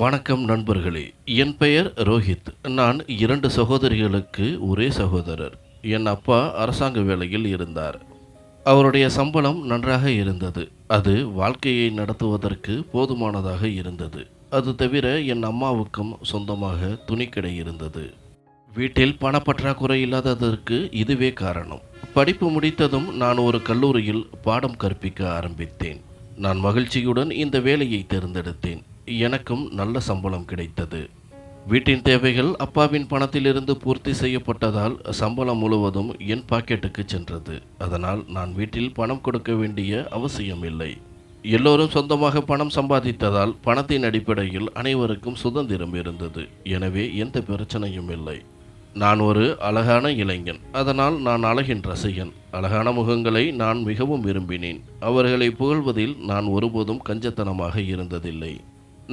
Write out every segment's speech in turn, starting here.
வணக்கம் நண்பர்களே. என் பெயர் ரோஹித். நான் இரண்டு சகோதரிகளுக்கு ஒரே சகோதரர். என் அப்பா அரசாங்க வேலையில் இருந்தார். அவருடைய சம்பளம் நன்றாக இருந்தது. அது வாழ்க்கையை நடத்துவதற்கு போதுமானதாக இருந்தது. அது தவிர என் அம்மாவுக்கும் சொந்தமாக துணிக்கடை இருந்தது. வீட்டில் பணப்பற்றாக்குறை இல்லாததற்கு இதுவே காரணம். படிப்பு முடித்ததும் நான் ஒரு கல்லூரியில் பாடம் கற்பிக்க ஆரம்பித்தேன். நான் மகிழ்ச்சியுடன் இந்த வேலையை தேர்ந்தெடுத்தேன். எனக்கும் நல்ல சம்பளம் கிடைத்தது. வீட்டின் தேவைகள் அப்பாவின் பணத்திலிருந்து பூர்த்தி செய்யப்பட்டதால் சம்பளம் முழுவதும் என் பாக்கெட்டுக்கு சென்றது. அதனால் நான் வீட்டில் பணம் கொடுக்க வேண்டிய அவசியம் இல்லை. எல்லோரும் சொந்தமாக பணம் சம்பாதித்ததால் பணத்தின் அடிப்படையில் அனைவருக்கும் சுதந்திரம் இருந்தது. எனவே எந்த பிரச்சனையும் இல்லை. நான் ஒரு அழகான இளைஞன். அதனால் நான் அழகின் ரசிகன். அழகான முகங்களை நான் மிகவும் விரும்பினேன். அவர்களை புகழ்வதில் நான் ஒருபோதும் கஞ்சத்தனமாக இருந்ததில்லை.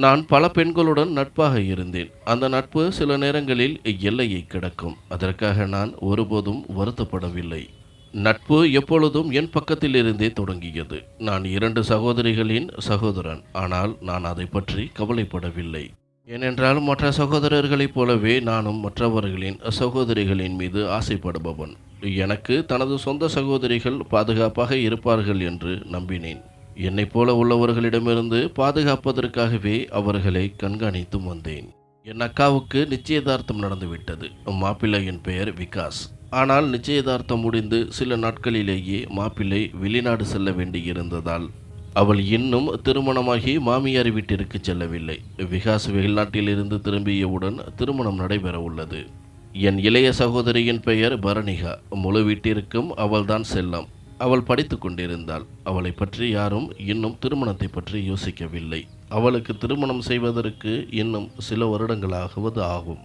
நான் பல பெண்களுடன் நட்பாக இருந்தேன். அந்த நட்பு சில நேரங்களில் எல்லையை கிடக்கும். அதற்காக நான் ஒருபோதும் வருத்தப்படவில்லை. நட்பு எப்பொழுதும் என் பக்கத்திலிருந்தே தொடங்கியது. நான் இரண்டு சகோதரிகளின் சகோதரன். ஆனால் நான் அதை பற்றி கவலைப்படவில்லை. ஏனென்றால் மற்ற சகோதரர்களைப் போலவே நானும் மற்றவர்களின் சகோதரிகளின் மீது ஆசைப்படுபவன். எனக்கு தனது சொந்த சகோதரிகள் பாதுகாப்பாக இருப்பார்கள் என்று நம்பினேன். என்னை போல உள்ளவர்களிடமிருந்து பாதுகாப்பதற்காகவே அவர்களை கண்காணித்தும் வந்தேன். என் அக்காவுக்கு நிச்சயதார்த்தம் நடந்துவிட்டது. மாப்பிள்ளையின் பெயர் விகாஸ். ஆனால் நிச்சயதார்த்தம் முடிந்து சில நாட்களிலேயே மாப்பிள்ளை வெளிநாடு செல்ல வேண்டியிருந்ததால் அவள் இன்னும் திருமணமாகி மாமியார் வீட்டிற்கு செல்லவில்லை. விகாஸ் வெளிநாட்டிலிருந்து திரும்பியவுடன் திருமணம் நடைபெற உள்ளது என் இளைய சகோதரியின் பெயர் பரணிகா. முழு வீட்டிற்கும் அவள்தான் செல்லம். அவள் படித்து கொண்டிருந்தாள். அவளை பற்றி யாரும் இன்னும் திருமணத்தை பற்றி யோசிக்கவில்லை. அவளுக்கு திருமணம் செய்வதற்கு இன்னும் சில வருடங்களாகவது ஆகும்.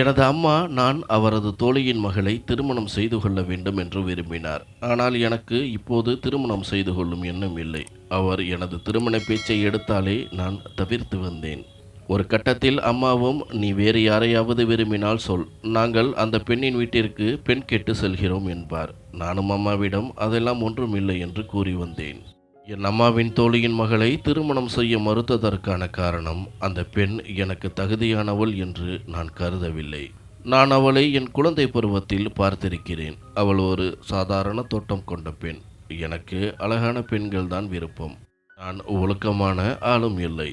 எனது அம்மா நான் அவரது தோழியின் மகளை திருமணம் செய்து கொள்ள வேண்டும் என்று விரும்பினார். ஆனால் எனக்கு இப்போது திருமணம் செய்து கொள்ளும் எண்ணம் இல்லை. அவர் எனது திருமண பேச்சை எடுத்தாலே நான் தவிர்த்து வந்தேன். ஒரு கட்டத்தில் அம்மாவும் நீ வேறு யாரையாவது விரும்பினால் சொல். நாங்கள் அந்த பெண்ணின் வீட்டிற்கு பெண் கேட்டு செல்கிறோம் என்பார். நானும் அம்மாவிடம் அதெல்லாம் ஒன்றுமில்லை என்று கூறி வந்தேன். என் அம்மாவின் தோழியின் மகளை திருமணம் செய்ய மறுத்ததற்கான காரணம் அந்த பெண் எனக்கு தகுதியானவள் என்று நான் கருதவில்லை. நான் அவளை என் குழந்தை பருவத்தில் பார்த்திருக்கிறேன். அவள் ஒரு சாதாரண தோட்டம் கொண்ட பெண். எனக்கு அழகான பெண்கள்தான் விருப்பம். நான் ஒழுக்கமான ஆளும் இல்லை.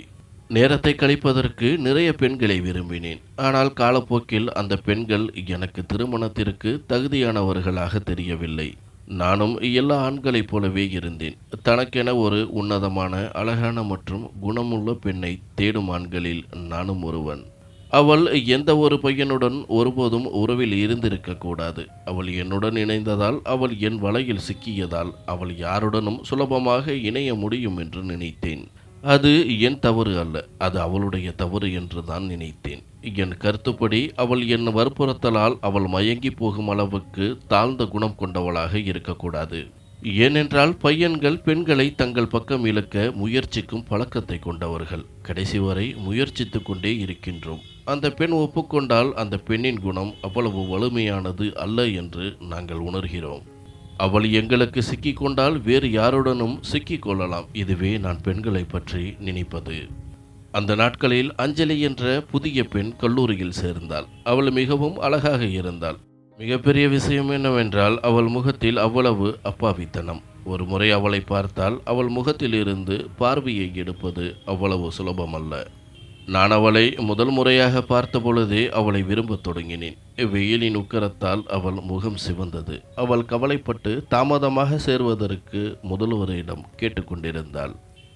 நேரத்தை கழிப்பதற்கு நிறைய பெண்களை விரும்பினேன். ஆனால் காலப்போக்கில் அந்த பெண்கள் எனக்கு திருமணத்திற்கு தகுதியானவர்களாக தெரியவில்லை. நானும் எல்லா ஆண்களைப் போலவே இருந்தேன். தனக்கென ஒரு உன்னதமான அழகான மற்றும் குணமுள்ள பெண்ணை தேடும் ஆண்களில் நானும் ஒருவன். அவள் எந்த ஒரு பையனுடன் ஒருபோதும் உறவில் இருந்திருக்க கூடாது. அவள் என்னுடன் இணைந்ததால் அவள் என் வலையில் சிக்கியதால் அவள் யாருடனும் சுலபமாக இணைய முடியும் என்று நினைத்தேன். அது என் தவறு அல்ல. அது அவளுடைய தவறு என்று தான் நினைத்தேன். என் கருத்துப்படி அவள் என் வற்புறுத்தலால் அவள் மயங்கி போகும் அளவுக்கு தாழ்ந்த குணம் கொண்டவளாக இருக்கக்கூடாது. ஏனென்றால் பையன்கள் பெண்களை தங்கள் பக்கம் இழுக்க முயற்சிக்கும் பழக்கத்தை கொண்டவர்கள். கடைசி வரை முயற்சித்து கொண்டே இருக்கின்றோம். அந்த பெண் ஒப்புக்கொண்டால் அந்த பெண்ணின் குணம் அவ்வளவு வலிமையானது அல்ல என்று நாங்கள் உணர்கிறோம். அவள் எங்களுக்கு சிக்கிக்கொண்டால் வேறு யாருடனும் சிக்கிக் கொள்ளலாம் இதுவே நான் பெண்களை பற்றி நினைப்பது. அந்த நாட்களில் அஞ்சலி என்ற புதிய பெண் கல்லூரியில் சேர்ந்தாள். அவள் மிகவும் அழகாக இருந்தாள். மிகப்பெரிய விஷயம் என்னவென்றால் அவள் முகத்தில் அவ்வளவு அப்பாவித்தனம். ஒரு முறை அவளை பார்த்தால் அவள் முகத்திலிருந்து பார்வையை எடுப்பது அவ்வளவு சுலபமல்ல. நான் அவளை முதல் முறையாக பார்த்த பொழுதே அவளை விரும்பத் தொடங்கினேன். வெயிலின் உக்கரத்தால் அவள் முகம் சிவந்தது. அவள் கவலைப்பட்டு தாமதமாக சேர்வதற்கு முதல்வரிடம் கேட்டுக்கொண்டிருந்தாள்.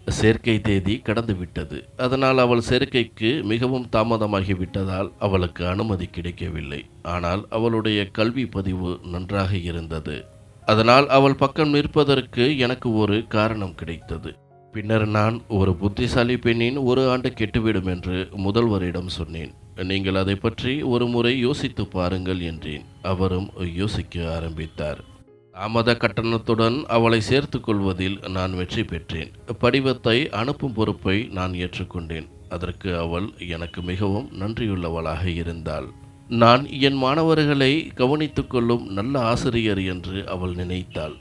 சேர்க்கை தேதி கடந்துவிட்டது. அதனால் அவள் சேர்க்கைக்கு மிகவும் தாமதமாகிவிட்டதால் அவளுக்கு அனுமதி கிடைக்கவில்லை. ஆனால் அவளுடைய கல்வி பதிவு நன்றாக இருந்தது. அதனால் அவள் பக்கம் நிற்பதற்கு எனக்கு ஒரு காரணம் கிடைத்தது. பின்னர் நான் ஒரு புத்திசாலி பெண்ணின் ஒரு ஆண்டு கெட்டுவிடும் என்று முதல்வரிடம் சொன்னேன். நீங்கள் அதை பற்றி ஒரு முறை யோசித்து பாருங்கள் என்றேன். அவரும் யோசிக்க ஆரம்பித்தார். தாமத கட்டணத்துடன் அவளை சேர்த்து கொள்வதில் நான் வெற்றி பெற்றேன். படிவத்தை அனுப்பும் பொறுப்பை நான் ஏற்றுக்கொண்டேன். அதற்கு அவள் எனக்கு மிகவும் நன்றியுள்ளவளாக இருந்தாள். நான் என் மாணவர்களை கவனித்துக்கொள்ளும் நல்ல ஆசிரியர் என்று அவள் நினைத்தாள்.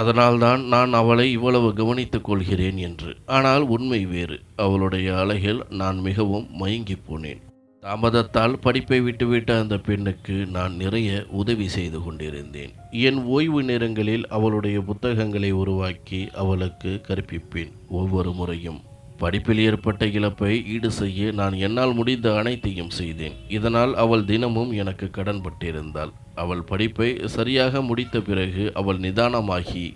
அதனால்தான் நான் அவளை இவ்வளவு கவனித்துக் கொள்கிறேன் என்று. ஆனால் உண்மை வேறு. அவளுடைய அழகில் நான் மிகவும் மயங்கிப் போனேன். தாமதத்தால் படிப்பை விட்டுவிட்ட அந்த பெண்ணுக்கு நான் நிறைய உதவி செய்து கொண்டிருந்தேன். என் ஓய்வு நேரங்களில் அவளுடைய புத்தகங்களை உருவாக்கி அவளுக்கு கற்பிப்பேன். ஒவ்வொரு முறையும் படிப்பில் ஏற்பட்ட இழப்பை ஈடு செய்ய நான் என்னால் முடிந்த அனைத்தையும் செய்தேன். இதனால் அவள் தினமும் எனக்கு கடன்பட்டிருந்தாள். அவள் படிப்பை சரியாக முடித்த பிறகு அவள் நிதானமாகி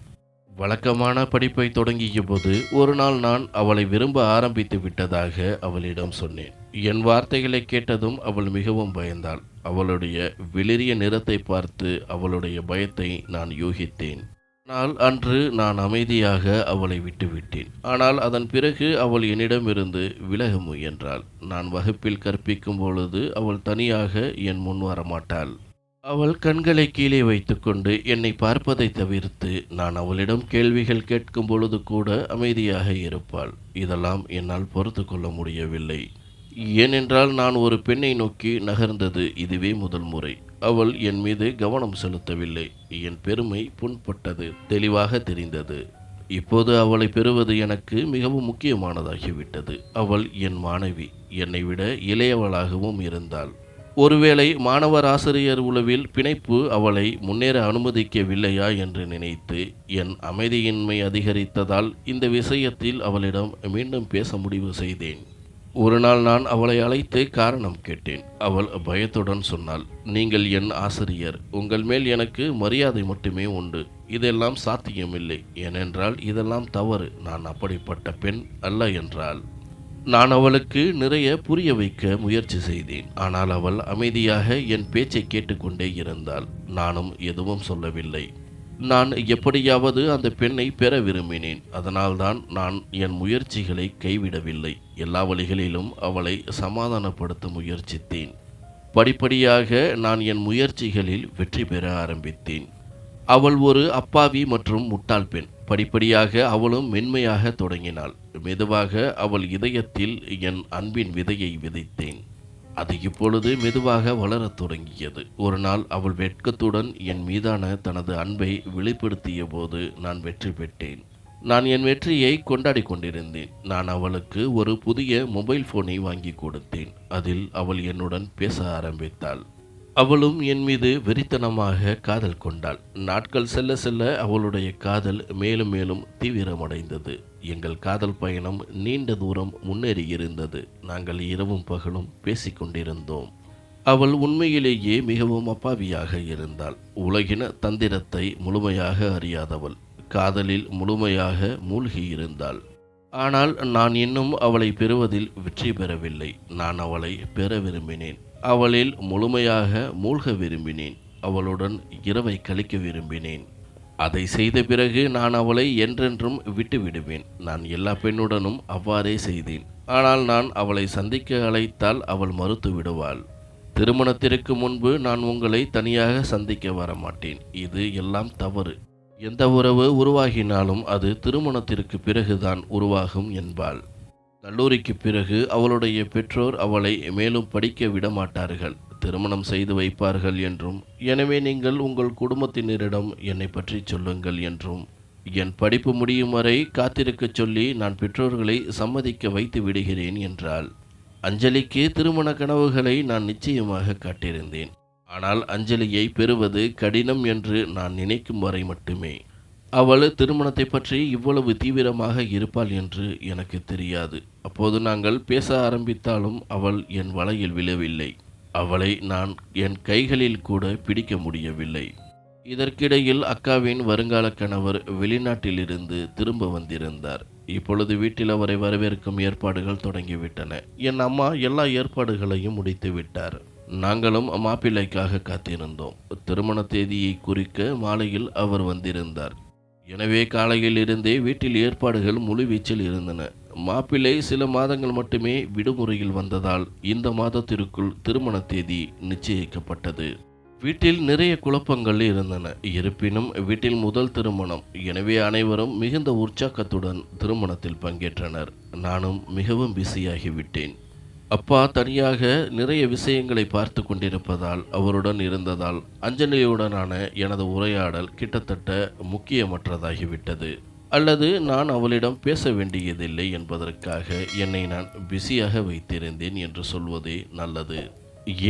வழக்கமான படிப்பை தொடங்கிய போது ஒரு நாள் நான் அவளை விரும்ப ஆரம்பித்து விட்டதாக அவளிடம் சொன்னேன். என் வார்த்தைகளை கேட்டதும் அவள் மிகவும் பயந்தாள். அவளுடைய வெளிரிய நிறத்தை பார்த்து அவளுடைய பயத்தை நான் யூகித்தேன். ஆனால் அன்று நான் அமைதியாக அவளை விட்டுவிட்டேன். ஆனால் அதன் பிறகு அவள் என்னிடமிருந்து விலக முயன்றாள். நான் வகுப்பில் கற்பிக்கும் பொழுது அவள் தனியாக என் முன் வரமாட்டாள். அவள் கண்களை கீழே வைத்துக்கொண்டு என்னை பார்ப்பதை தவிர்த்து நான் அவளிடம் கேள்விகள் கேட்கும் பொழுது கூட அமைதியாக இருப்பாள். இதெல்லாம் என்னால் பொறுத்து கொள்ள முடியவில்லை. ஏனென்றால் நான் ஒரு பெண்ணை நோக்கி நகர்ந்தது இதுவே முதல் முறை. அவள் என் மீது கவனம் செலுத்தவில்லை. என் பெருமை புண்பட்டது தெளிவாக தெரிந்தது. இப்போது அவளை பெறுவது எனக்கு மிகவும் முக்கியமானதாகிவிட்டது. அவள் என் மாணவி என்னை விட இளையவளாகவும் இருந்தாள். ஒருவேளை மாணவர் ஆசிரியர் உளவில் பிணைப்பு அவளை முன்னேற அனுமதிக்கவில்லையா என்று நினைத்து என் அமைதியின்மை அதிகரித்ததால் இந்த விஷயத்தில் அவளிடம் மீண்டும் பேச முடிவு செய்தேன். ஒரு நாள் நான் அவளை அழைத்து காரணம் கேட்டேன். அவள் பயத்துடன் சொன்னாள் நீங்கள் என் ஆசிரியர். உங்கள் மேல் எனக்கு மரியாதை மட்டுமே உண்டு. இதெல்லாம் சாத்தியமில்லை. ஏனென்றால் இதெல்லாம் தவறு. நான் அப்படிப்பட்ட பெண் அல்ல என்றாள். நான் அவளுக்கு நிறைய புரிய வைக்க முயற்சி செய்தேன். ஆனால் அவள் அமைதியாக என் பேச்சை கேட்டுக்கொண்டே இருந்தாள். நானும் எதுவும் சொல்லவில்லை. நான் எப்படியாவது அந்த பெண்ணை பெற விரும்பினேன். அதனால்தான் நான் என் முயற்சிகளை கைவிடவில்லை. எல்லா வழிகளிலும் அவளை சமாதானப்படுத்த முயற்சித்தேன். படிப்படியாக நான் என் முயற்சிகளில் வெற்றி பெற ஆரம்பித்தேன். அவள் ஒரு அப்பாவி மற்றும் முட்டாள் பெண். படிப்படியாக அவளும் மென்மையாக தொடங்கினாள். மெதுவாக அவள் இதயத்தில் என் அன்பின் விதையை விதைத்தேன். அது இப்பொழுது மெதுவாக வளரத் தொடங்கியது. ஒரு நாள் அவள் வெட்கத்துடன் என் மீதான தனது அன்பை வெளிப்படுத்திய போது நான் வெற்றி பெற்றேன். நான் என் வெற்றியை கொண்டாடி கொண்டிருந்தேன். நான் அவளுக்கு ஒரு புதிய மொபைல் ஃபோனை வாங்கி கொடுத்தேன். அதில் அவள் என்னுடன் பேச ஆரம்பித்தாள். அவளும் என் மீது வெறித்தனமாக காதல் கொண்டாள். நாட்கள் செல்ல செல்ல அவளுடைய காதல் மேலும் மேலும் தீவிரமடைந்தது. எங்கள் காதல் பயணம் நீண்ட தூரம் முன்னேறி இருந்தது. நாங்கள் இரவும் பகலும் பேசிக்கொண்டிருந்தோம். அவள் உண்மையிலேயே மிகவும் அப்பாவியாக இருந்தாள். உலகின தந்திரத்தை முழுமையாக அறியாதவள். காதலில் முழுமையாக மூழ்கியிருந்தாள் ஆனால் நான் இன்னும் அவளை பெறுவதில் வெற்றி பெறவில்லை. நான் அவளை பெற விரும்பினேன். அவளில் முழுமையாக மூழ்க விரும்பினேன். அவளுடன் இரவை கழிக்க விரும்பினேன். அதை செய்த பிறகு நான் அவளை என்றென்றும் விட்டுவிடுவேன். நான் எல்லா பெண்ணுடனும் அவ்வாறே செய்தேன். ஆனால் நான் அவளை சந்திக்க அழைத்தால் அவள் மறுத்து விடுவாள். திருமணத்திற்கு முன்பு நான் உங்களை தனியாக சந்திக்க வரமாட்டேன். இது எல்லாம் தவறு. எந்த உறவு உருவாகினாலும் அது திருமணத்திற்கு பிறகுதான் உருவாகும் என்பாள். கல்லூரிக்கு பிறகு அவளுடைய பெற்றோர் அவளை மேலும் படிக்க விட மாட்டார்கள் திருமணம் செய்து வைப்பார்கள் என்றும் எனவே நீங்கள் உங்கள் குடும்பத்தினரிடம் என்னை பற்றி சொல்லுங்கள் என்றும் என் படிப்பு முடியும் வரை காத்திருக்கச் சொல்லி நான் பெற்றோர்களை சம்மதிக்க வைத்து விடுகிறேன் என்றாள். அஞ்சலிக்கு திருமண கனவுகளை நான் நிச்சயமாக காட்டியிருந்தேன். ஆனால் அஞ்சலியை பெறுவது கடினம் என்று நான் நினைக்கும் வரை மட்டுமே. அவள் திருமணத்தை பற்றி இவ்வளவு தீவிரமாக இருப்பாள் என்று எனக்கு தெரியாது. அப்போது நாங்கள் பேச ஆரம்பித்தாலும் அவள் என் வலையில் விழவில்லை. அவளை நான் என் கைகளில் கூட பிடிக்க முடியவில்லை. இதற்கிடையில் அக்காவின் வருங்கால கணவர் வெளிநாட்டிலிருந்து திரும்ப வந்திருந்தார். இப்பொழுது வீட்டில் அவரை வரவேற்கும் ஏற்பாடுகள் தொடங்கிவிட்டன. என் அம்மா எல்லா ஏற்பாடுகளையும் முடித்து விட்டார். நாங்களும் மாப்பிள்ளைக்காக காத்திருந்தோம். திருமண தேதியை குறிக்க மாலையில் அவர் வந்திருந்தார். எனவே காலையில் இருந்தே வீட்டில் ஏற்பாடுகள் முழுவீச்சில் இருந்தன. மாப்பிள்ளை சில மாதங்கள் மட்டுமே விடுமுறையில் வந்ததால் இந்த மாதத்திற்குள் திருமண தேதி நிச்சயிக்கப்பட்டது. வீட்டில் நிறைய குழப்பங்கள் இருந்தன. இருப்பினும் வீட்டில் முதல் திருமணம். எனவே அனைவரும் மிகுந்த உற்சாகத்துடன் திருமணத்தில் பங்கேற்றனர். நானும் மிகவும் பிஸியாகிவிட்டேன். அப்பா தனியாக நிறைய விஷயங்களை பார்த்து கொண்டிருப்பதால் அவருடன் இருந்ததால் அஞ்சலியுடனான எனது உரையாடல் கிட்டத்தட்ட முக்கியமற்றதாகிவிட்டது. அல்லது நான் அவளிடம் பேச வேண்டியதில்லை என்பதற்காக என்னை நான் பிஸியாக வைத்திருந்தேன் என்று சொல்வதே நல்லது.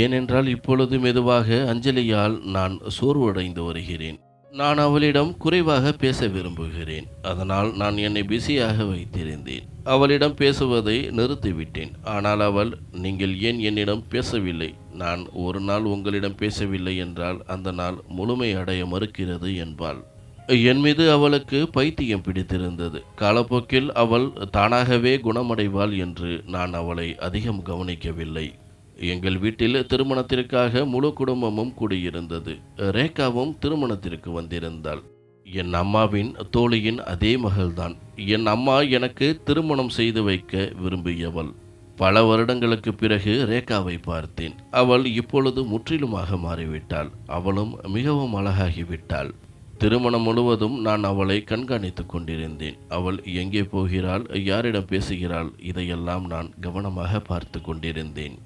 ஏனென்றால் இப்பொழுது மெதுவாக அஞ்சலியால் நான் சோர்வடைந்து வருகிறேன். நான் அவளிடம் குறைவாக பேச விரும்புகிறேன். அதனால் நான் என்னை பிஸியாக வைத்திருந்தேன். அவளிடம் பேசுவதை நிறுத்திவிட்டேன். ஆனால் அவள் நீங்கள் ஏன் என்னிடம் பேசவில்லை? நான் ஒரு நாள் உங்களிடம் பேசவில்லை என்றால் அந்த நாள் முழுமை அடைய மறுக்கிறது என்பாள். என் மீது அவளுக்கு பைத்தியம் பிடித்திருந்தது. காலப்போக்கில் அவள் தானாகவே குணமடைவாள் என்று நான் அவளை அதிகம் கவனிக்கவில்லை. எங்கள் வீட்டில் திருமணத்திற்காக முழு குடும்பமும் கூடியிருந்தது. ரேகாவும் திருமணத்திற்கு வந்திருந்தாள். என் அம்மாவின் தோழியின் அதே மகள்தான். என் அம்மா எனக்கு திருமணம் செய்து வைக்க விரும்பியவள். பல வருடங்களுக்கு பிறகு ரேகாவை பார்த்தேன். அவள் இப்பொழுது முற்றிலுமாக மாறிவிட்டாள். அவளும் மிகவும் அழகாகிவிட்டாள். திருமணம் முழுவதும் நான் அவளை கண்காணித்துக் கொண்டிருந்தேன். அவள் எங்கே போகிறாள் யாரிடம் பேசுகிறாள் இதையெல்லாம் நான் கவனமாக பார்த்து கொண்டிருந்தேன்.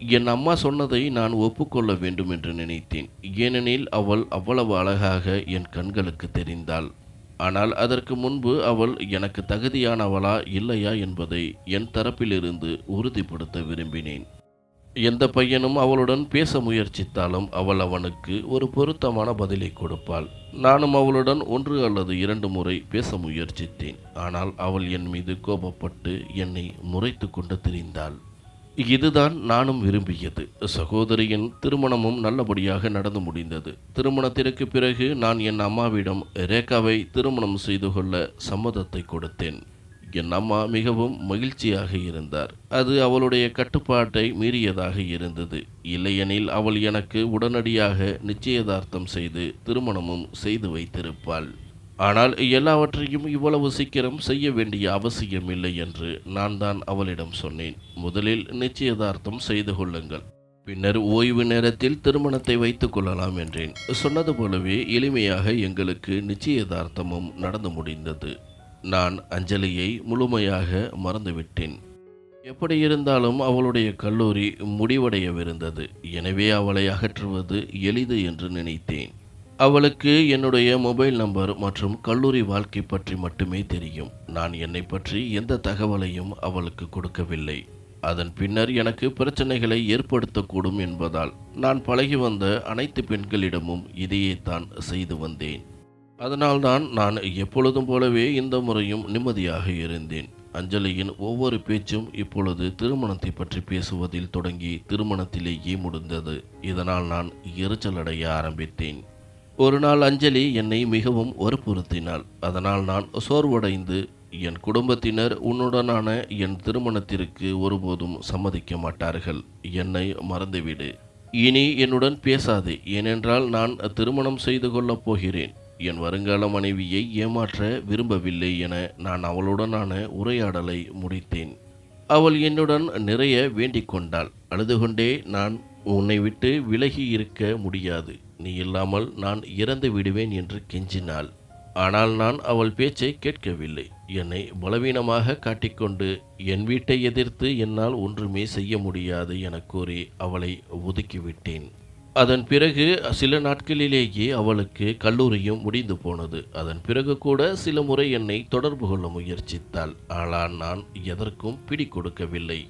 என் அம்மா சொன்னதை நான் ஒப்புக்கொள்ள வேண்டும் என்று நினைத்தேன். ஏனெனில் அவள் அவ்வளவு அழகாக என் கண்களுக்கு தெரிந்தாள். ஆனால் அதற்கு முன்பு அவள் எனக்கு தகுதியானவளா இல்லையா என்பதை என் தரப்பிலிருந்து உறுதிப்படுத்த விரும்பினேன். எந்த பையனும் அவளுடன் பேச முயற்சித்தாலும் அவள் அவனுக்கு ஒரு பொருத்தமான பதிலை கொடுப்பாள். நானும் அவளுடன் ஒன்று அல்லது இரண்டு முறை பேச முயற்சித்தேன். ஆனால் அவள் என் மீது கோபப்பட்டு என்னை முறைத்து கொண்டு திரிந்தாள். இதுதான் நானும் விரும்பியது. சகோதரியின் திருமணமும் நல்லபடியாக நடந்து முடிந்தது. திருமணத்திற்கு பிறகு நான் என் அம்மாவிடம் ரேகாவை திருமணம் செய்து கொள்ள சம்மதத்தை கொடுத்தேன். என் அம்மா மிகவும் மகிழ்ச்சியாக இருந்தார். அது அவளுடைய கட்டுப்பாட்டை மீறியதாக இருந்தது. இல்லையெனில் அவள் எனக்கு உடனடியாக நிச்சயதார்த்தம் செய்து திருமணமும் செய்து வைத்திருப்பாள். ஆனால் எல்லாவற்றையும் இவ்வளவு சீக்கிரம் செய்ய வேண்டிய அவசியம் இல்லை என்று நான் தான் அவளிடம் சொன்னேன். முதலில் நிச்சயதார்த்தம் செய்து கொள்ளுங்கள். பின்னர் ஓய்வு நேரத்தில் திருமணத்தை வைத்துக் கொள்ளலாம் என்றேன். சொன்னது போலவே எளிமையாக எங்களுக்கு நிச்சயதார்த்தமும் நடந்து முடிந்தது. நான் அஞ்சலியை முழுமையாக மறந்துவிட்டேன். எப்படி இருந்தாலும் அவளுடைய கல்லூரி முடிவடையவிருந்தது. எனவே அவளை அகற்றுவது எளிது என்று நினைத்தேன். அவளுக்கு என்னுடைய மொபைல் நம்பர் மற்றும் கல்லூரி வாழ்க்கை பற்றி மட்டுமே தெரியும். நான் என்னை பற்றி எந்த தகவலையும் அவளுக்கு கொடுக்கவில்லை. அதன் பின்னர் எனக்கு பிரச்சனைகளை ஏற்படுத்தக்கூடும் என்பதால் நான் பழகி வந்த அனைத்து பெண்களிடமும் இதையே தான் செய்து வந்தேன். அதனால்தான் நான் எப்பொழுதும் போலவே இந்த முறையும் நிம்மதியாக இருந்தேன். அஞ்சலியின் ஒவ்வொரு பேச்சும் இப்பொழுது திருமணத்தை பற்றி பேசுவதில் தொடங்கி திருமணத்திலேயே முடிந்தது. இதனால் நான் எரிச்சலடைய ஆரம்பித்தேன். ஒரு நாள் அஞ்சலி என்னை மிகவும் வற்புறுத்தினாள். அதனால் நான் சோர்வடைந்து என் குடும்பத்தினர் உன்னுடனான என் திருமணத்திற்கு ஒருபோதும் சம்மதிக்க மாட்டார்கள். என்னை மறந்துவிடு. இனி என்னுடன் பேசாதே. ஏனென்றால் நான் திருமணம் செய்து கொள்ளப் போகிறேன். என் வருங்கால மனைவியை ஏமாற்ற விரும்பவில்லை என நான் அவளுடனான உரையாடலை முடித்தேன். அவள் என்னுடன் நிறைய வேண்டிக் கொண்டாள். அழுது கொண்டே நான் உன்னை விட்டு விலகி இருக்க முடியாது. நீ இல்லாமல் நான் இறந்து விடுவேன் என்று கெஞ்சினாள். ஆனால் நான் அவள் பேச்சை கேட்கவில்லை. என்னை பலவீனமாக காட்டிக்கொண்டு என் வீட்டை எதிர்த்து என்னால் ஒன்றுமே செய்ய முடியாது என கூறி அவளை ஒதுக்கிவிட்டேன். அதன் பிறகு சில நாட்களிலேயே அவளுக்கு கல்லூரியும் முடிந்து போனது. அதன் பிறகு கூட சில முறை என்னை தொடர்பு கொள்ள முயற்சித்தாள். ஆனால் நான் எதற்கும் பிடி கொடுக்கவில்லை.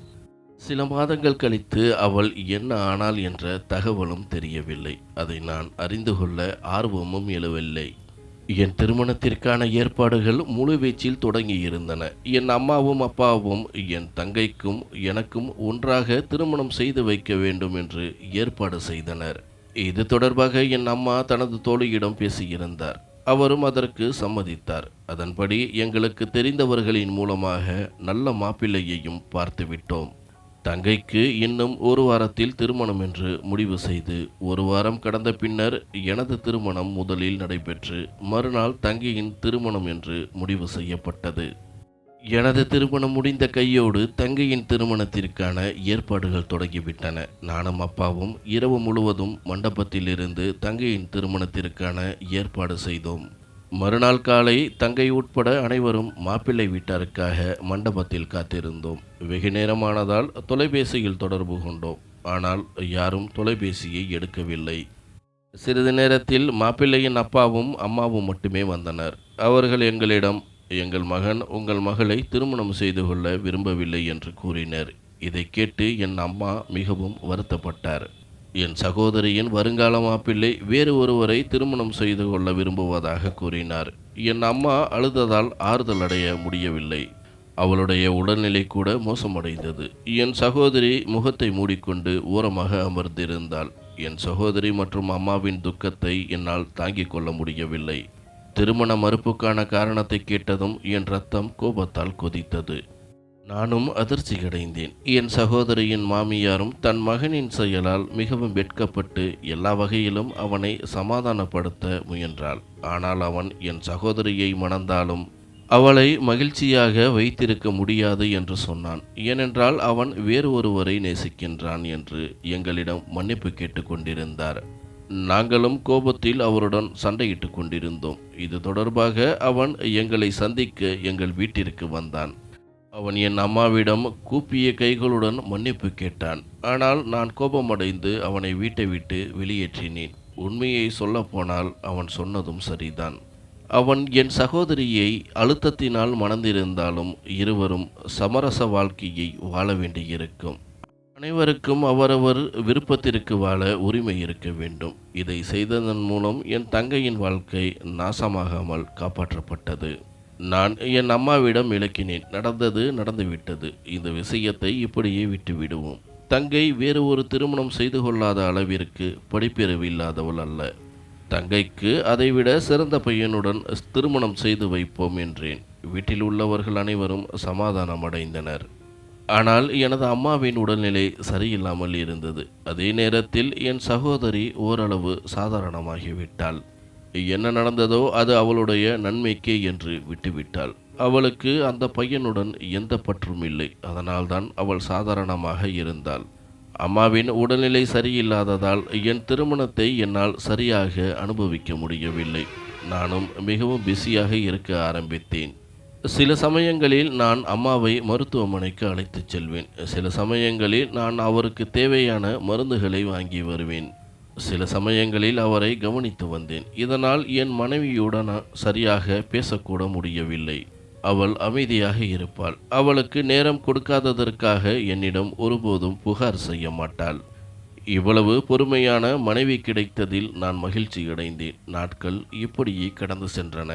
சில மாதங்கள் கழித்து அவள் என்ன ஆனாள் என்ற தகவலும் தெரியவில்லை. அதை நான் அறிந்து கொள்ள ஆர்வமும் எழவில்லை என் திருமணத்திற்கான ஏற்பாடுகள் முழுவீச்சில் தொடங்கியிருந்தன என் அம்மாவும் அப்பாவும் என் தங்கைக்கும் எனக்கும் ஒன்றாக திருமணம் செய்து வைக்க வேண்டும் என்று ஏற்பாடு செய்தனர். இது தொடர்பாக என் அம்மா தனது தோழியிடம் பேசியிருந்தார். அவரும் அதற்கு சம்மதித்தார். அதன்படி எங்களுக்கு தெரிந்தவர்களின் மூலமாக நல்ல மாப்பிள்ளையையும் பார்த்துவிட்டோம். தங்கைக்கு இன்னும் ஒரு வாரத்தில் திருமணம் என்று முடிவு செய்து ஒரு வாரம் கடந்த பின்னர் எனது திருமணம் முதலில் நடைபெற்று மறுநாள் தங்கையின் திருமணம் என்று முடிவு செய்யப்பட்டது. எனது திருமணம் முடிந்த கையோடு தங்கையின் திருமணத்திற்கான ஏற்பாடுகள் தொடங்கிவிட்டன. நானும் அப்பாவும் இரவு முழுவதும் மண்டபத்திலிருந்து தங்கையின் திருமணத்திற்கான ஏற்பாடு செய்தோம். மறுநாள் காலை தங்கை உட்பட அனைவரும் மாப்பிள்ளை வீட்டாருக்காக மண்டபத்தில் காத்திருந்தோம். வெகு நேரமானதால் தொலைபேசியில் தொடர்பு கொண்டோம். ஆனால் யாரும் தொலைபேசியை எடுக்கவில்லை. சிறிது நேரத்தில் மாப்பிள்ளையின் அப்பாவும் அம்மாவும் மட்டுமே வந்தனர். அவர்கள் எங்களிடம் எங்கள் மகன் உங்கள் மகளை திருமணம் செய்து கொள்ள விரும்பவில்லை என்று கூறினர். இதை கேட்டு என் அம்மா மிகவும் வருத்தப்பட்டார். என் சகோதரியின் வருங்கால மாப்பிள்ளை வேறு ஒருவரை திருமணம் செய்து கொள்ள விரும்புவதாக கூறினார். என் அம்மா அழுததால் ஆறுதல் அடைய முடியவில்லை. அவளுடைய உடல்நிலை கூட மோசமடைந்தது. என் சகோதரி முகத்தை மூடிக்கொண்டு ஓரமாக அமர்ந்திருந்தாள். என் சகோதரி மற்றும் அம்மாவின் துக்கத்தை என்னால் தாங்கிக் கொள்ள முடியவில்லை. திருமண மறுப்புக்கான காரணத்தை கேட்டதும் என் ரத்தம் கோபத்தால் கொதித்தது. நானும் அதிர்ச்சியடைந்தேன். என் சகோதரியின் மாமியாரும் தன் மகனின் செயலால் மிகவும் வெட்கப்பட்டு எல்லா வகையிலும் அவனை சமாதானப்படுத்த முயன்றாள். ஆனால் அவன் என் சகோதரியை மணந்தாலும் அவளை மகிழ்ச்சியாக வைத்திருக்க முடியாது என்று சொன்னான். ஏனென்றால் அவன் வேறு ஒருவரை நேசிக்கின்றான் என்று எங்களிடம் மன்னிப்பு கேட்டுக்கொண்டிருந்தார் நாங்களும் கோபத்தில் அவருடன் சண்டையிட்டு கொண்டிருந்தோம். இது தொடர்பாக அவன் எங்களை சந்திக்க எங்கள் வீட்டிற்கு வந்தான். அவன் என் அம்மாவிடம் கூப்பிய கைகளுடன் மன்னிப்பு கேட்டான். ஆனால் நான் கோபமடைந்து அவனை வீட்டை விட்டு வெளியேற்றினேன். உண்மையை சொல்லப்போனால் அவன் சொன்னதும் சரிதான். அவன் என் சகோதரியை அழுத்தத்தினால் மணந்திருந்தாலும் இருவரும் சமரச வாழ்க்கையை வாழ வேண்டியிருக்கும். அனைவருக்கும் அவரவர் விருப்பத்திற்கு வாழ உரிமை இருக்க வேண்டும். இதை செய்ததன் மூலம் என் தங்கையின் வாழ்க்கை நாசமாகாமல் காப்பாற்றப்பட்டது. நான் என் அம்மாவிடம் விளக்கினேன். நடந்தது நடந்துவிட்டது. இந்த விஷயத்தை இப்படியே விட்டு விடுவோம் தங்கை வேறு ஒரு திருமணம் செய்து கொள்ளாத அளவிற்கு படிப்பறிவு இல்லாதவள் அல்ல. தங்கைக்கு அதைவிட சிறந்த பையனுடன் திருமணம் செய்து வைப்போம் என்றேன். வீட்டில் உள்ளவர்கள் அனைவரும் சமாதானம் அடைந்தனர். ஆனால் எனது அம்மாவின் உடல்நிலை சரியில்லாமல் இருந்தது. அதே நேரத்தில் என் சகோதரி ஓரளவு சாதாரணமாகிவிட்டாள். என்ன நடந்ததோ அது அவளுடைய நன்மைக்கே என்று விட்டுவிட்டாள். அவளுக்கு அந்த பையனுடன் எந்த பற்றும் இல்லை. அதனால்தான் அவள் சாதாரணமாக இருந்தாள். அம்மாவின் உடல்நிலை சரியில்லாததால் என் திருமணத்தை என்னால் சரியாக அனுபவிக்க முடியவில்லை. நானும் மிகவும் பிஸியாக இருக்க ஆரம்பித்தேன். சில சமயங்களில் நான் அம்மாவை மருத்துவமனைக்கு அழைத்துச் செல்வேன். சில சமயங்களில் நான் அவருக்கு தேவையான மருந்துகளை வாங்கி வருவேன். சில சமயங்களில் அவரை கவனித்து வந்தேன். இதனால் என் மனைவியுடன் சரியாக பேசக்கூட முடியவில்லை. அவள் அமைதியாக இருப்பாள். அவளுக்கு நேரம் கொடுக்காததற்காக என்னிடம் ஒருபோதும் புகார் செய்ய மாட்டாள். இவ்வளவு பொறுமையான மனைவி கிடைத்ததில் நான் மகிழ்ச்சி அடைந்தேன். நாட்கள் இப்படியே கடந்து சென்றன.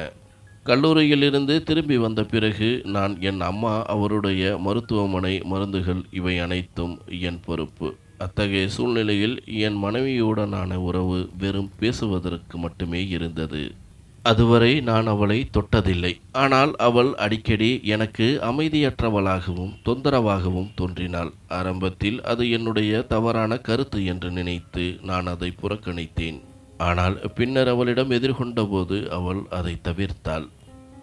கல்லூரியிலிருந்து திரும்பி வந்த பிறகு நான் என் அம்மா அவருடைய மருத்துவமனை மருந்துகள் இவை அனைத்தும் என் பொறுப்பு. அத்தகைய சூழ்நிலையில் என் மனைவியுடனான உறவு வெறும் பேசுவதற்கு மட்டுமே இருந்தது. அதுவரை நான் அவளை தொட்டதில்லை. ஆனால் அவள் அடிக்கடி எனக்கு அமைதியற்றவளாகவும் தொந்தரவாகவும் தோன்றினாள். ஆரம்பத்தில் அது என்னுடைய தவறான கருத்து என்று நினைத்து நான் அதை புறக்கணித்தேன். ஆனால் பின்னர் அவளிடம் எதிர்கொண்டபோது அவள் அதை தவிர்த்தாள்.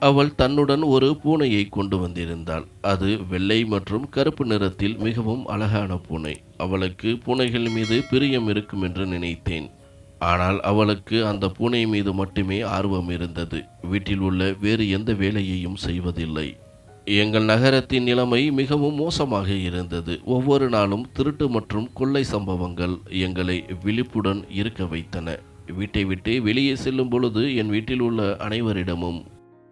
அவள் தன்னுடன் ஒரு பூனையை கொண்டு வந்திருந்தாள். அது வெள்ளை மற்றும் கருப்பு நிறத்தில் மிகவும் அழகான பூனை. அவளுக்கு பூனைகள் மீது பிரியம் இருக்கும் என்று நினைத்தேன். ஆனால் அவளுக்கு அந்த பூனை மீது மட்டுமே ஆர்வம் இருந்தது. வீட்டில் உள்ள வேறு எந்த வேலையையும் செய்வதில்லை. எங்கள் நகரத்தின் நிலைமை மிகவும் மோசமாக இருந்தது. ஒவ்வொரு நாளும் திருட்டு மற்றும் கொள்ளை சம்பவங்கள் எங்களை விழிப்புடன் இருக்க வைத்தன. வீட்டை விட்டு வெளியே செல்லும் பொழுது என் வீட்டில் உள்ள அனைவரிடமும்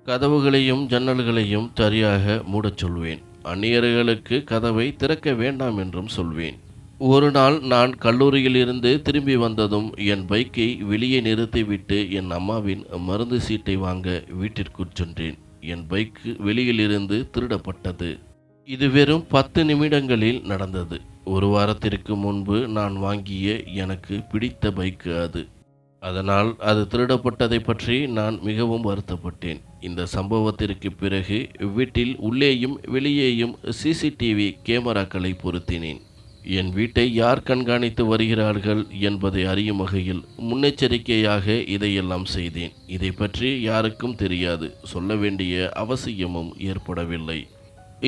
கதவுகளையும் ஜன்னல்களையும் சரியாக மூடச் சொல்வேன். அந்நியர்களுக்கு கதவை திறக்க வேண்டாம் என்றும் சொல்வேன். ஒரு நாள் நான் கல்லூரியிலிருந்து திரும்பி வந்ததும் என் பைக்கை வெளியே நிறுத்திவிட்டு என் அம்மாவின் மருந்து சீட்டை வாங்க வீட்டிற்குச் சென்றேன். என் பைக்கு வெளியிலிருந்து திருடப்பட்டது. இது வெறும் பத்து நிமிடங்களில் நடந்தது. ஒரு வாரத்திற்கு முன்பு நான் வாங்கிய எனக்கு பிடித்த பைக்கு அது. அதனால் அது திருடப்பட்டதை பற்றி நான் மிகவும் வருத்தப்பட்டேன். இந்த சம்பவத்திற்கு பிறகு வீட்டில் உள்ளேயும் வெளியேயும் சிசிடிவி கேமராக்களை பொருத்தினேன். என் வீட்டை யார் கண்காணித்து வருகிறார்கள் என்பதை அறியும் வகையில் முன்னெச்சரிக்கையாக இதையெல்லாம் செய்தேன். இதை பற்றி யாருக்கும் தெரியாது. சொல்ல வேண்டிய அவசியமும் ஏற்படவில்லை.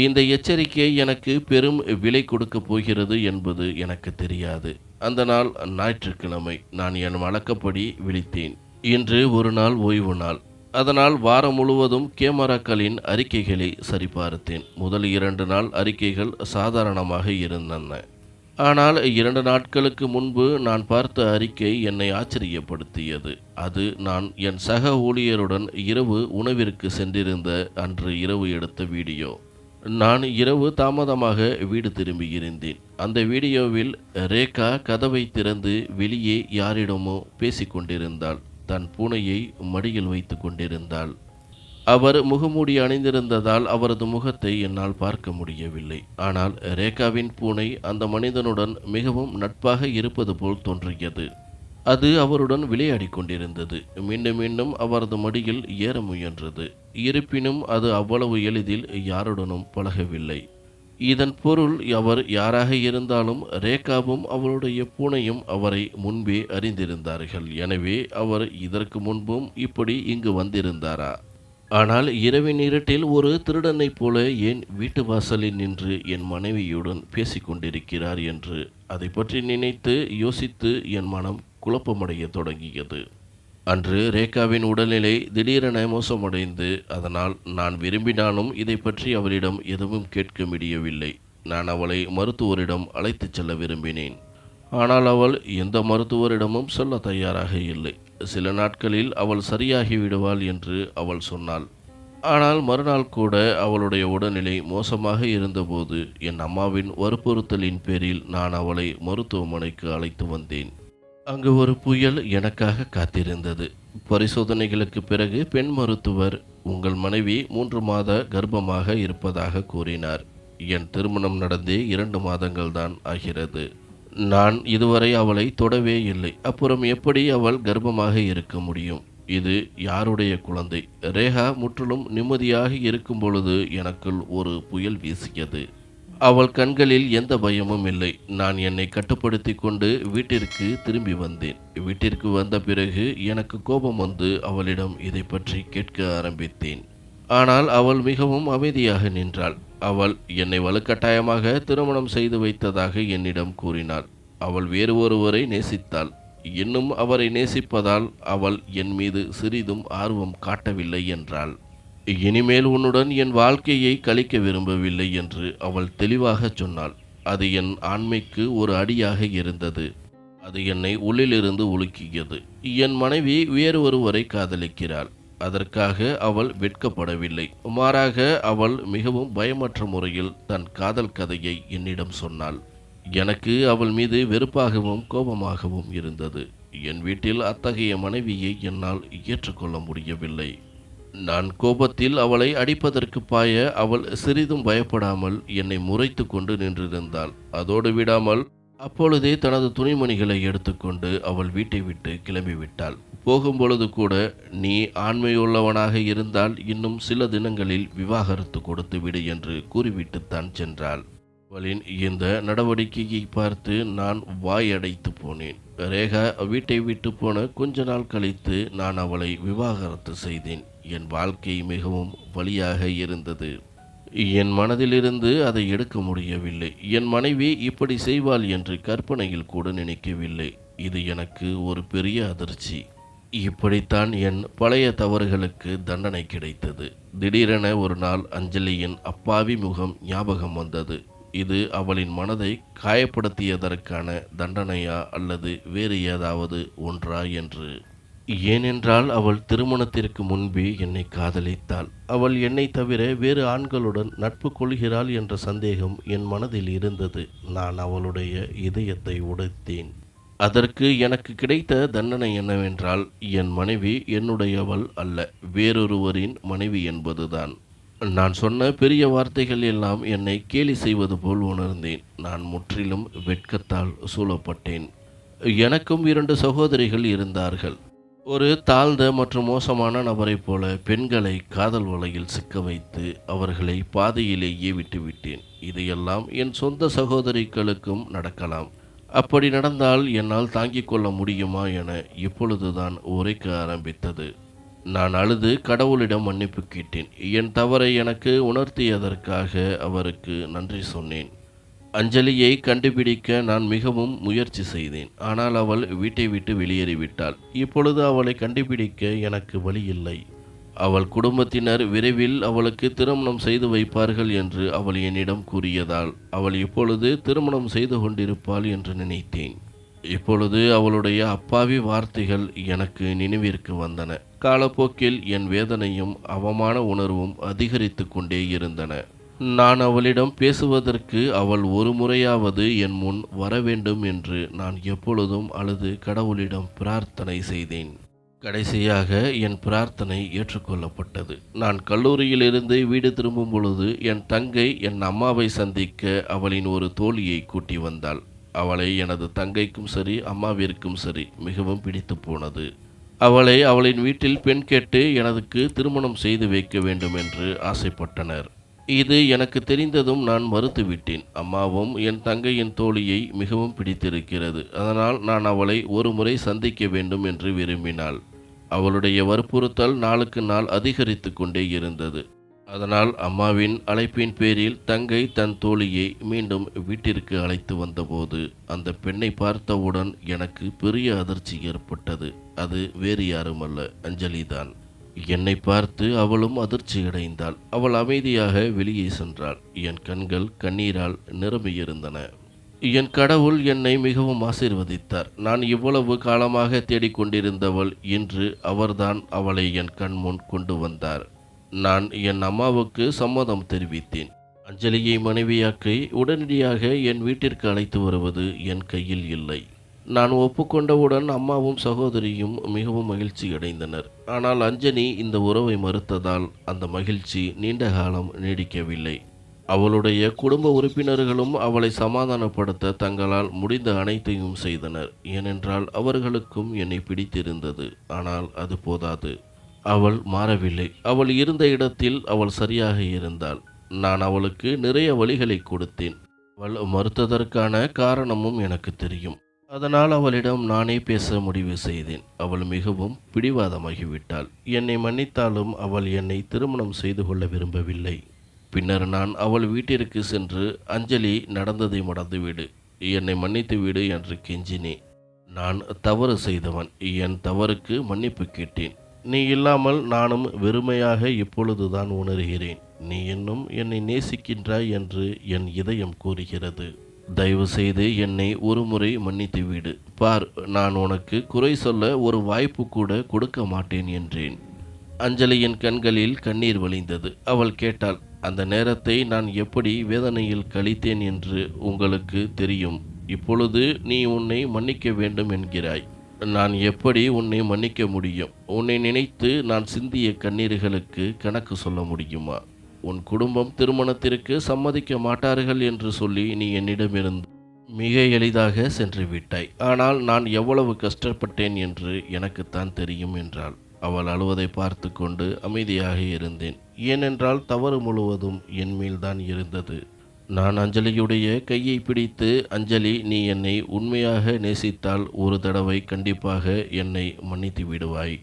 இந்த எச்சரிக்கை எனக்கு பெரும் விலை கொடுக்கப் போகிறது என்பது எனக்கு தெரியாது. அந்த நாள் ஞாயிற்றுக்கிழமை நான் என் வழக்கப்படி விழித்தேன். இன்று ஒரு நாள் ஓய்வு நாள். அதனால் வாரம் முழுவதும் கேமராக்களின் அறிக்கைகளை சரிபார்த்தேன். முதல் இரண்டு நாள் அறிக்கைகள் சாதாரணமாக இருந்தன. ஆனால் இரண்டு நாட்களுக்கு முன்பு நான் பார்த்த அறிக்கை என்னை ஆச்சரியப்படுத்தியது. அது நான் என் சக ஊழியருடன் இரவு உணவிற்கு சென்றிருந்த அன்று இரவு எடுத்த வீடியோ. நான் இரவு தாமதமாக வீடு திரும்பியிருந்தேன் அந்த வீடியோவில் ரேகா கதவை திறந்து வெளியே யாரிடமோ பேசிக்கொண்டிருந்தாள். தன் பூனையை மடியில் வைத்து கொண்டிருந்தாள். அவர் முகமூடி அணிந்திருந்ததால் அவரது முகத்தை என்னால் பார்க்க முடியவில்லை. ஆனால் ரேகாவின் பூனை அந்த மனிதனுடன் மிகவும் நட்பாக இருப்பது போல் தோன்றியது. அது அவருடன் விளையாடி கொண்டிருந்தது. மீண்டும் மீண்டும் அவரது மடியில் ஏற முயன்றது. இருப்பினும் அது அவ்வளவு எளிதில் யாருடனும் பழகவில்லை. இதன் பொருள் அவர் யாராக இருந்தாலும் ரேகாவும் அவருடைய பூனையும் அவரை முன்பே அறிந்திருந்தார்கள். எனவே அவர் இதற்கு முன்பும் இப்படி இங்கு வந்திருந்தாரா? ஆனால் இரவின் இருட்டில் ஒரு திருடனைப் போல ஏன் வீட்டு வாசலில் நின்று என் மனைவியுடன் பேசிக்கொண்டிருக்கிறார் என்று அதை பற்றி நினைத்து யோசித்து என் மனம் குழப்பமடைய தொடங்கியது. அன்று ரேகாவின் உடல்நிலை திடீரென மோசமடைந்து அதனால் நான் விரும்பினாலும் இதை பற்றி அவளிடம் எதுவும் கேட்க முடியவில்லை. நான் அவளை மருத்துவரிடம் அழைத்துச் செல்ல விரும்பினேன். ஆனால் அவள் எந்த மருத்துவரிடமும் சொல்ல தயாராக இல்லை. சில நாட்களில் அவள் சரியாகி விடுவாள் என்று அவள் சொன்னாள். ஆனால் மறுநாள் கூட அவளுடைய உடல்நிலை மோசமாக இருந்தபோது என் அம்மாவின் வற்புறுத்தலின் பேரில் நான் அவளை மருத்துவமனைக்கு அழைத்து வந்தேன். அங்கு ஒரு புயல் எனக்காக காத்திருந்தது. பரிசோதனைகளுக்கு பிறகு பெண் மருத்துவர் உங்கள் மனைவி மூன்று மாத கர்ப்பமாக இருப்பதாக கூறினார். என் திருமணம் நடந்தே இரண்டு மாதங்கள் தான் ஆகிறது. நான் இதுவரை அவளை தொடவே இல்லை. அப்புறம் எப்படி அவள் கர்ப்பமாக இருக்க முடியும்? இது யாருடைய குழந்தை? ரேகா முற்றிலும் நிம்மதியாக இருக்கும் பொழுது எனக்குள் ஒரு புயல் வீசியது. அவள் கண்களில் எந்த பயமும் இல்லை. நான் என்னை கட்டுப்படுத்தி கொண்டு வீட்டிற்கு திரும்பி வந்தேன். வீட்டிற்கு வந்த பிறகு எனக்கு கோபம் வந்து அவளிடம் இதை பற்றி கேட்க ஆரம்பித்தேன். ஆனால் அவள் மிகவும் அமைதியாக நின்றாள். அவள் என்னை வலுக்கட்டாயமாக திருமணம் செய்து வைத்ததாக என்னிடம் கூறினாள். அவள் வேறு ஒருவரை நேசித்தாள். இன்னும் அவரை நேசிப்பதால் அவள் என் மீது சிறிதும் ஆர்வம் காட்டவில்லை என்றாள். இனிமேல் உன்னுடன் என் வாழ்க்கையை கழிக்க விரும்பவில்லை என்று அவள் தெளிவாக சொன்னாள். அது என் ஆண்மைக்கு ஒரு அடியாக இருந்தது. அது என்னை உள்ளிலிருந்து உலுக்கியது. என் மனைவி வேறு ஒருவரை காதலிக்கிறாள். அதற்காக அவள் வெட்கப்படவில்லை. மாறாக அவள் மிகவும் பயமற்ற முறையில் தன் காதல் கதையை என்னிடம் சொன்னாள். எனக்கு அவள் மீது வெறுப்பாகவும் கோபமாகவும் இருந்தது. என் வீட்டில் அத்தகைய மனைவியை என்னால் ஏற்றுக்கொள்ள முடியவில்லை. நான் கோபத்தில் அவளை அடிப்பதற்கு பாய அவள் சிறிதும் பயப்படாமல் என்னை முறைத்து கொண்டு நின்றிருந்தாள். அதோடு விடாமல் அப்பொழுதே தனது துணிமணிகளை எடுத்துக்கொண்டு அவள் வீட்டை விட்டு கிளம்பிவிட்டாள். போகும்பொழுது கூட நீ ஆண்மையுள்ளவனாக இருந்தால் இன்னும் சில தினங்களில் விவாகரத்து கொடுத்து விடு என்று கூறிவிட்டுத்தான் சென்றாள். அவளின் இந்த நடவடிக்கையை பார்த்து நான் வாயடைத்து போனேன். ரேகா வீட்டை விட்டு போன கொஞ்ச நாள் கழித்து நான் அவளை விவாகரத்து செய்தேன். என் வாழ்க்கை மிகவும் வழியாக இருந்தது. என் மனதிலிருந்து அதை எடுக்க முடியவில்லை. என் மனைவி இப்படி செய்வாள் என்று கற்பனையில் கூட நினைக்கவில்லை. இது எனக்கு ஒரு பெரிய அதிர்ச்சி. இப்படித்தான் என் பழைய தவறுகளுக்கு தண்டனை கிடைத்தது. திடீரென ஒரு நாள் அஞ்சலியின் அப்பாவி முகம் ஞாபகம் வந்தது. இது அவளின் மனதை காயப்படுத்தியதற்கான தண்டனையா அல்லது வேறு ஏதாவது ஒன்றா என்று. ஏனென்றால் அவள் திருமணத்திற்கு முன்பே என்னை காதலித்தாள். அவள் என்னை தவிர வேறு ஆண்களுடன் நட்பு கொள்கிறாள் என்ற சந்தேகம் என் மனதில் இருந்தது. நான் அவளுடைய இதயத்தை உடைத்தேன். அதற்கு எனக்கு கிடைத்த தண்டனை என்னவென்றால் என் மனைவி என்னுடையவள் அல்ல வேறொருவரின் மனைவி என்பதுதான். நான் சொன்ன பெரிய வார்த்தைகள் எல்லாம் என்னை கேலி செய்வது போல் உணர்ந்தேன். நான் முற்றிலும் வெட்கத்தால் சூழப்பட்டேன். எனக்கும் இரண்டு சகோதரிகள் இருந்தார்கள். ஒரு தாழ்ந்த மற்றும் மோசமான நபரைப் போல பெண்களை காதல் வலையில் சிக்க வைத்து அவர்களை பாதையிலேயே விட்டுவிட்டேன். இதையெல்லாம் என் சொந்த சகோதரிகளுக்கும் நடக்கலாம். அப்படி நடந்தால் என்னால் தாங்கிக் கொள்ள முடியுமா என இப்பொழுதுதான் உரைக்க ஆரம்பித்தது. நான் அழுது கடவுளிடம் மன்னிப்பு கேட்டேன். என் தவறை எனக்கு உணர்த்தியதற்காக அவருக்கு நன்றி சொன்னேன். அஞ்சலியை கண்டுபிடிக்க நான் மிகவும் முயற்சி செய்தேன். ஆனால் அவள் வீட்டை விட்டு வெளியேறிவிட்டாள். இப்பொழுது அவளை கண்டுபிடிக்க எனக்கு வழி இல்லை. அவள் குடும்பத்தினர் விரைவில் அவளுக்கு திருமணம் செய்து வைப்பார்கள் என்று அவள் என்னிடம் கூறியதால் அவள் இப்பொழுது திருமணம் செய்து கொண்டிருப்பாள் என்று நினைத்தேன். இப்பொழுது அவளுடைய அப்பாவி வார்த்தைகள் எனக்கு நினைவிற்கு வந்தன. காலப்போக்கில் என் வேதனையும் அவமான உணர்வும் அதிகரித்து கொண்டே இருந்தன. நான் அவளிடம் பேசுவதற்கு அவள் ஒரு முறையாவது என் முன் வர வேண்டும் என்று நான் எப்பொழுதும் அழுது கடவுளிடம் பிரார்த்தனை செய்தேன். கடைசியாக என் பிரார்த்தனை ஏற்றுக்கொள்ளப்பட்டது. நான் கல்லூரியிலிருந்து வீடு திரும்பும் பொழுது என் தங்கை என் அம்மாவை சந்திக்க அவளின் ஒரு தோழியை கூட்டி வந்தாள். அவளை எனது தங்கைக்கும் சரி அம்மாவிற்கும் சரி மிகவும் பிடித்து போனது. அவளை அவளின் வீட்டில் பெண் கேட்டு எனக்கு திருமணம் செய்து வைக்க வேண்டும் என்று ஆசைப்பட்டனர். இது எனக்கு தெரிந்ததும் நான் மறுத்துவிட்டேன். அம்மாவும் என் தங்கையின் தோழியை மிகவும் பிடித்திருக்கிறது. அதனால் நான் அவளை ஒரு முறை சந்திக்க வேண்டும் என்று விரும்பினாள். அவளுடைய வற்புறுத்தல் நாளுக்கு நாள் அதிகரித்து கொண்டே இருந்தது. அதனால் அம்மாவின் அழைப்பின் பேரில் தங்கை தன் தோழியை மீண்டும் வீட்டிற்கு அழைத்து வந்தபோது அந்த பெண்ணை பார்த்தவுடன் எனக்கு பெரிய அதிர்ச்சி ஏற்பட்டது. அது வேறு யாருமல்ல அஞ்சலிதான். என்னை பார்த்து அவளும் அதிர்ச்சி அடைந்தாள். அவள் அமைதியாக வெளியே சென்றாள். என் கண்கள் கண்ணீரால் நிரம்பியிருந்தன. என் கடவுள் என்னை மிகவும் ஆசீர்வதித்தார். நான் இவ்வளவு காலமாக தேடிக்கொண்டிருந்தவள் இன்று அவர்தான் அவளை என் கண் முன் கொண்டு வந்தார். நான் என் அம்மாவுக்கு சம்மதம் தெரிவித்தேன். அஞ்சலியை மனைவியாக்கி உடனடியாக என் வீட்டிற்கு அழைத்து வருவது என் கையில் இல்லை. நான் ஒப்புக்கொண்டவுடன் அம்மாவும் சகோதரியும் மிகவும் மகிழ்ச்சி அடைந்தனர். ஆனால் அஞ்சனி இந்த உறவை மறுத்ததால் அந்த மகிழ்ச்சி நீண்ட காலம் நீடிக்கவில்லை. அவளுடைய குடும்ப உறுப்பினர்களும் அவளை சமாதானப்படுத்த தங்களால் முடிந்த அனைத்தையும் செய்தனர். ஏனென்றால் அவர்களுக்கும் என்னை பிடித்திருந்தது. ஆனால் அது போதாது. அவள் மாறவில்லை. அவள் இருந்த இடத்தில் அவள் சரியாக இருந்தாள். நான் அவளுக்கு நிறைய வழிகளை கொடுத்தேன். அவள் மறுத்ததற்கான காரணமும் எனக்கு தெரியும். அதனால் அவளிடம் நானே பேச முடிவு செய்தேன். அவள் மிகவும் பிடிவாதமாகிவிட்டாள். என்னை மன்னித்தாலும் அவள் என்னை திருமணம் செய்து கொள்ள விரும்பவில்லை. பின்னர் நான் அவள் வீட்டிற்கு சென்று அஞ்சலி நடந்ததை மறந்துவிடு. என்னை மன்னித்து விடு என்று கெஞ்சினேன். நான் தவறு செய்தவன். என் தவறுக்கு மன்னிப்பு கேட்டேன். நீ இல்லாமல் நானும் வெறுமையாக இப்பொழுதுதான் உணர்கிறேன். நீ இன்னும் என்னை நேசிக்கின்றாய் என்று என் இதயம் கூறுகிறது. தயவு செய்து என்னை ஒருமுறை மன்னித்து விடு. பார் நான் உனக்கு குறை சொல்ல ஒரு வாய்ப்பு கூட கொடுக்க மாட்டேன் என்றேன். அஞ்சலியின் கண்களில் கண்ணீர் வழிந்தது. அவள் கேட்டாள் அந்த நேரத்தை நான் எப்படி வேதனையில் கழித்தேன் என்று உங்களுக்கு தெரியும். இப்பொழுது நீ உன்னை மன்னிக்க வேண்டும் என்கிறாய். நான் எப்படி உன்னை மன்னிக்க முடியும்? உன்னை நினைத்து நான் சிந்திய கண்ணீர்களுக்கு கணக்கு சொல்ல முடியுமா? உன் குடும்பம் திருமணத்திற்கு சம்மதிக்க மாட்டார்கள் என்று சொல்லி நீ என்னிடமிருந்து மிக எளிதாக சென்று விட்டாய். ஆனால் நான் எவ்வளவு கஷ்டப்பட்டேன் என்று எனக்குத்தான் தெரியும் என்றாள். அவள் அழுவதை பார்த்து கொண்டு அமைதியாக இருந்தேன். ஏனென்றால் தவறு முழுவதும் என் மேல்தான் இருந்தது. நான் அஞ்சலியுடைய கையை பிடித்து அஞ்சலி நீ என்னை உண்மையாக நேசித்தால் ஒரு தடவை கண்டிப்பாக என்னை மன்னித்து விடுவாய்.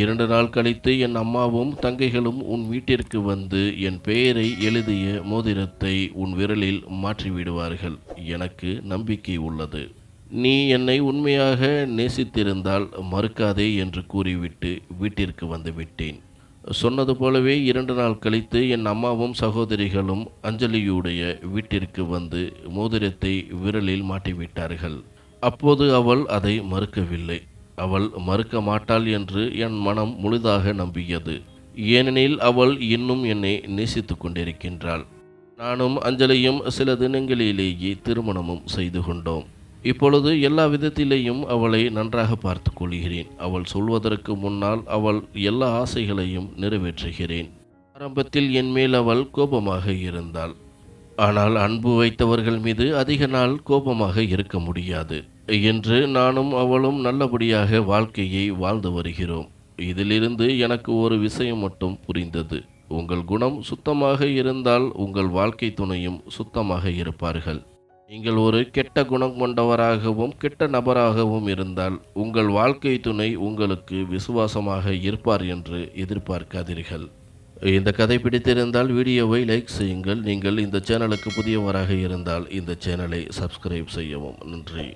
இரண்டு நாள் கழித்து என் அம்மாவும் தங்கைகளும் உன் வீட்டிற்கு வந்து என் பெயரை எழுதிய மோதிரத்தை உன் விரலில் மாற்றிவிடுவார்கள் எனக்கு நம்பிக்கை உள்ளது. நீ என்னை உண்மையாக நேசித்திருந்தால் மறுக்காதே என்று கூறிவிட்டு வீட்டிற்கு வந்துவிட்டேன் சொன்னது போலவே இரண்டு நாள் கழித்து என் அம்மாவும் சகோதரிகளும் அஞ்சலியுடைய வீட்டிற்கு வந்து மோதிரத்தை விரலில் மாட்டிவிட்டார்கள். அப்போது அவள் அதை மறுக்கவில்லை. அவள் மறுக்க மாட்டாள் என்று என் மனம் முழுதாக நம்பியது. ஏனெனில் அவள் இன்னும் என்னை நேசித்து கொண்டிருக்கின்றாள். நானும் அஞ்சலியும் சில தினங்களிலேயே திருமணமும் செய்து கொண்டோம். இப்பொழுது எல்லா விதத்திலேயும் அவளை நன்றாக பார்த்து கொள்கிறேன். அவள் சொல்வதற்கு முன்னால் அவள் எல்லா ஆசைகளையும் நிறைவேற்றுகிறேன். ஆரம்பத்தில் என் மேல் அவள் கோபமாக இருந்தாள். ஆனால் அன்பு வைத்தவர்கள் மீது அதிக நாள் கோபமாக இருக்க முடியாது என்று நானும் அவளும் நல்லபடியாக வாழ்க்கையை வாழ்ந்து வருகிறோம். இதிலிருந்து எனக்கு ஒரு விஷயம் மட்டும் புரிந்தது. உங்கள் குணம் சுத்தமாக இருந்தால் உங்கள் வாழ்க்கை துணையும் சுத்தமாக இருப்பார்கள். நீங்கள் ஒரு கெட்ட குணம் கொண்டவராகவும் கெட்ட நபராகவும் இருந்தால் உங்கள் வாழ்க்கை துணை உங்களுக்கு விசுவாசமாக இருப்பார் என்று எதிர்பார்க்காதீர்கள். இந்த கதை பிடித்திருந்தால் வீடியோவை லைக் செய்யுங்கள். நீங்கள் இந்த சேனலுக்கு புதியவராக இருந்தால் இந்த சேனலை சப்ஸ்கிரைப் செய்யவும். நன்றி.